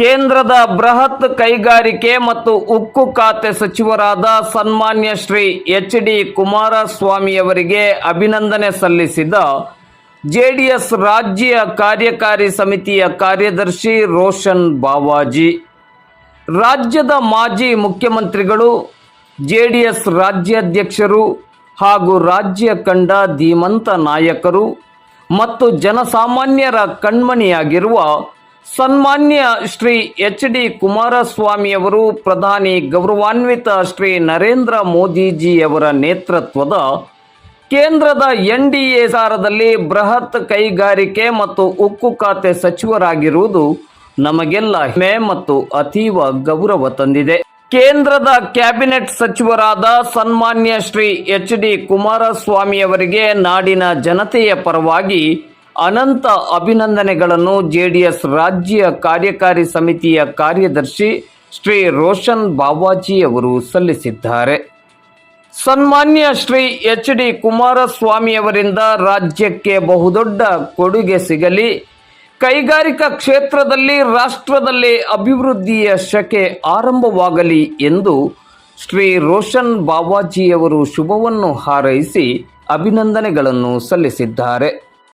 ಕೇಂದ್ರದ ಬೃಹತ್ ಕೈಗಾರಿಕೆ ಮತ್ತು ಉಕ್ಕು ಖಾತೆ ಸಚಿವರಾದ ಸನ್ಮಾನ್ಯ ಶ್ರೀ ಎಚ್ ಡಿ ಕುಮಾರಸ್ವಾಮಿಯವರಿಗೆ ಅಭಿನಂದನೆ ಸಲ್ಲಿಸಿದ ಜೆಡಿಎಸ್ ರಾಜ್ಯ ಕಾರ್ಯಕಾರಿ ಸಮಿತಿಯ ಕಾರ್ಯದರ್ಶಿ ರೋಷನ್ ಬಾವಾಜಿ. ರಾಜ್ಯದ ಮಾಜಿ ಮುಖ್ಯಮಂತ್ರಿಗಳು, ಜೆಡಿಎಸ್ ರಾಜ್ಯಾಧ್ಯಕ್ಷರು ಹಾಗೂ ರಾಜ್ಯ ಕಂಡ ಧೀಮಂತ ನಾಯಕರು ಮತ್ತು ಜನಸಾಮಾನ್ಯರ ಕಣ್ಮಣಿಯಾಗಿರುವ ಸನ್ಮಾನ್ಯ ಶ್ರೀ ಎಚ್ ಡಿ ಕುಮಾರಸ್ವಾಮಿಯವರು, ಪ್ರಧಾನಿ ಗೌರವಾನ್ವಿತ ಶ್ರೀ ನರೇಂದ್ರ ಮೋದಿಜಿಯವರ ನೇತೃತ್ವದ ಕೇಂದ್ರದ ಎನ್ ಡಿ ಎ ಸಾರದಲ್ಲಿ ಬೃಹತ್ ಕೈಗಾರಿಕೆ ಮತ್ತು ಉಕ್ಕು ಖಾತೆ ಸಚಿವರಾಗಿರುವುದು ನಮಗೆಲ್ಲ ಹೆಮ್ಮೆ ಮತ್ತು ಅತೀವ ಗೌರವ ತಂದಿದೆ. ಕೇಂದ್ರದ ಕ್ಯಾಬಿನೆಟ್ ಸಚಿವರಾದ ಸನ್ಮಾನ್ಯ ಶ್ರೀ ಎಚ್ ಡಿ ಕುಮಾರಸ್ವಾಮಿಯವರಿಗೆ ನಾಡಿನ ಜನತೆಯ ಪರವಾಗಿ ಅನಂತ ಅಭಿನಂದನೆಗಳನ್ನು ಜೆಡಿಎಸ್ ರಾಜ್ಯ ಕಾರ್ಯಕಾರಿ ಸಮಿತಿಯ ಕಾರ್ಯದರ್ಶಿ ಶ್ರೀ ರೋಷನ್ ಬಾಬಾಜಿ ಅವರು ಸಲ್ಲಿಸಿದ್ದಾರೆ. ಸನ್ಮಾನ್ಯ ಶ್ರೀ ಎಚ್ ಡಿ ಕುಮಾರಸ್ವಾಮಿಯವರಿಂದ ರಾಜ್ಯಕ್ಕೆ ಬಹುದೊಡ್ಡ ಕೊಡುಗೆ ಸಿಗಲಿ. ಕೈಗಾರಿಕಾ ಕ್ಷೇತ್ರದಲ್ಲಿ ರಾಷ್ಟ್ರದಲ್ಲಿ ಅಭಿವೃದ್ಧಿಯ ಶಕೆ ಆರಂಭವಾಗಲಿ ಎಂದು ಶ್ರೀ ರೋಷನ್ ಬಾಬಾಜಿಯವರು ಶುಭವನ್ನು ಹಾರೈಸಿ ಅಭಿನಂದನೆಗಳನ್ನು ಸಲ್ಲಿಸಿದ್ದಾರೆ.